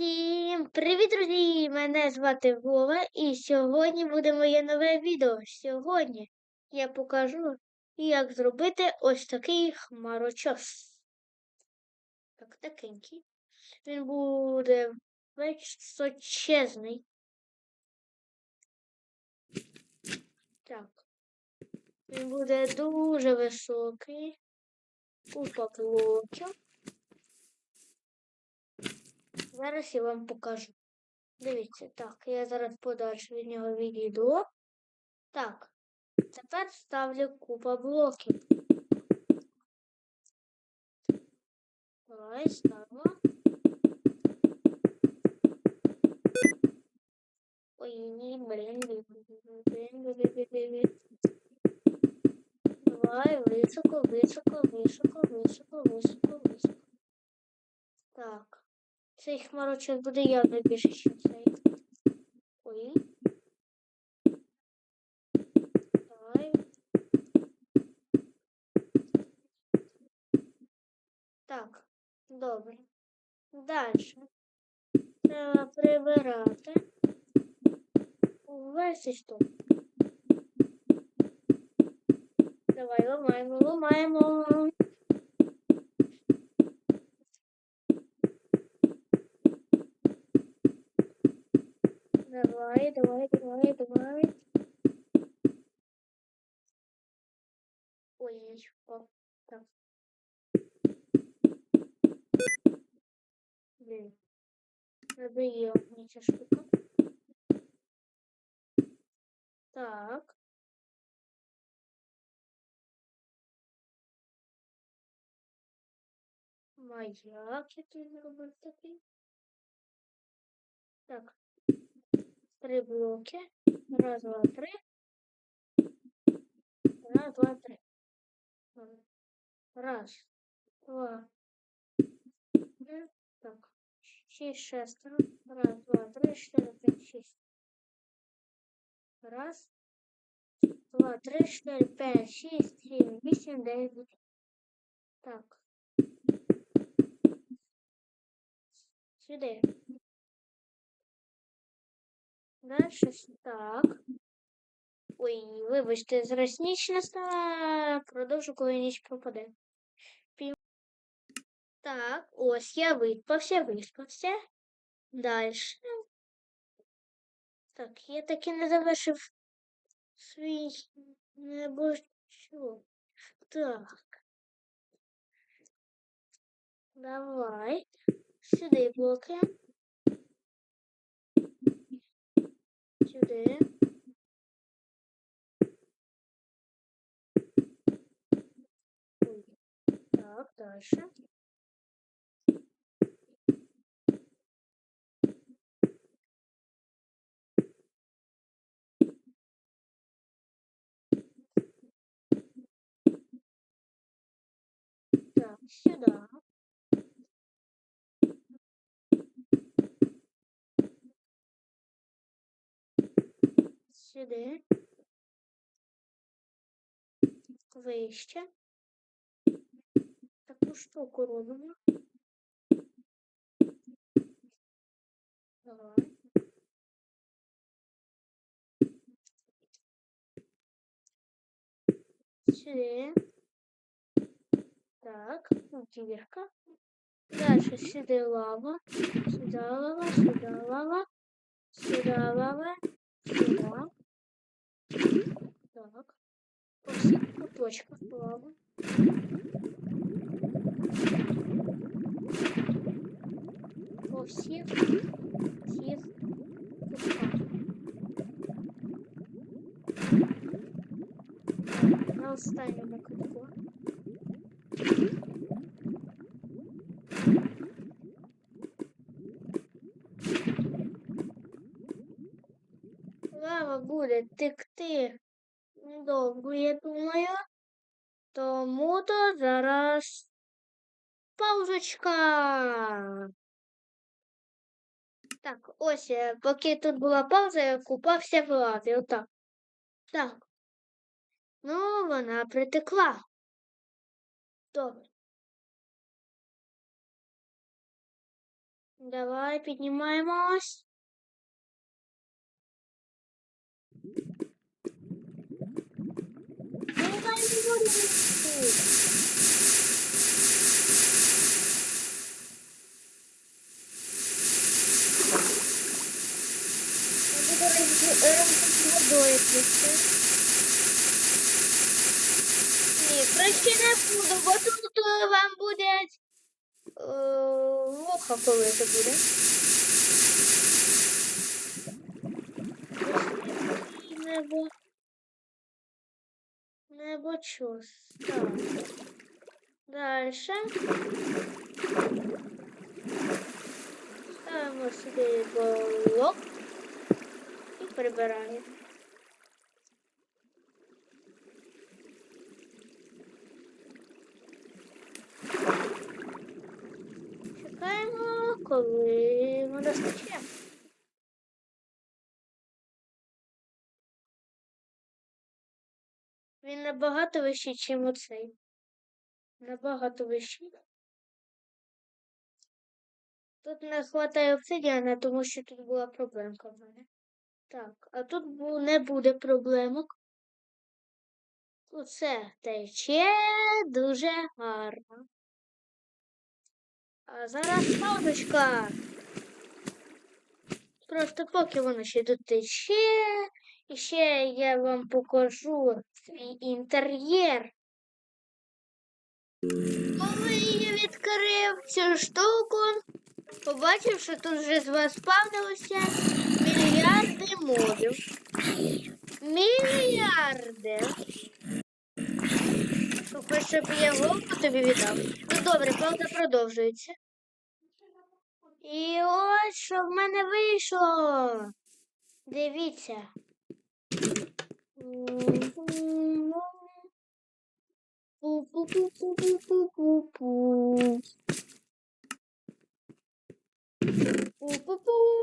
Всім привіт, друзі! Мене звати Вова, і сьогодні буде моє нове відео. Сьогодні я покажу, як зробити ось такий хмарочос. Так, такенький. Він буде височезний. Так. Він буде дуже високий. Купа блоків. Зараз я вам покажу. Дивіться, так, я зараз подальше від нього відійду. Так, тепер ставлю купа блоків. Давай ставимо. Ой, блін, блін, блін, блін, блін. Давай, високо, високо, високо, високо, високо, високо. Так. Цей хмарочок буде явно більше, ніж цей. Ой. Давай. Так, добре. Далі. Треба прибирати. Увесь стоп. Давай ламаємо, ламаємо. Давай, давай, давай, давай. Ой, я еще. Так. Блин. Надоела мне эта штука. Так. Маяк я тут зробив такий. Так. Три блоки. Раз, два, три. Раз, два, три. Раз, два, три. Так. Шесть, шестеро. Раз, два, три, четыре, пять, шесть. Раз, два, три, четыре, пять, шесть, семь, восемь, девять. Так. Дальше так. Ой, вибачте, зараз ніч настала. Продовжу, коли ніч пропаде. Пів... Так, ось я виспався, виспався. Далі. Так, я таки не завершив свій небо що. Так. Давай. Сюди блоки. Сюди. Ой. Так, дальше. Так, сюда. Сюди. Вище. Таку штуку робимо. Давай. Сюди. Так, ну, дверка. Дальше сюда лава. Сюда лава, сюда лава. Сюда лава. Сюда. Так. По всех куточках лава. По всех, всех кутках. На останньому кутку. Лава буде текти довго, я думаю. Тому то зараз паузочка. Так, ось, е, поки тут була пауза, я купався в лаві. Отак. Так. Ну, вона притекла. Добре. Давай піднімаємось. Ні, краще не буду, бо тут е, вам буде е, вуха коли це буде. Небо. Небо чус. Так. Дальше. Ставимо сюди блок і прибираємо. Чекаємо, коли вода стече. Він набагато вищий, ніж оцей. Набагато вищий. Тут не вистачає обсидіана, тому що тут була проблемка в мене. Так, а тут не буде проблемок. Усе тече дуже гарно. А зараз паузочка. Просто поки воно ще дотече. І ще я вам покажу свій інтер'єр. Коли я відкрив цю штуку, побачив, що тут вже з вас спавнилося мільярди мобів. Мільярди. Хочеш, щоб я голову тобі віддав? Ну добре, правда продовжується. І ось що в мене вийшло. Дивіться. Boop, boop, boop.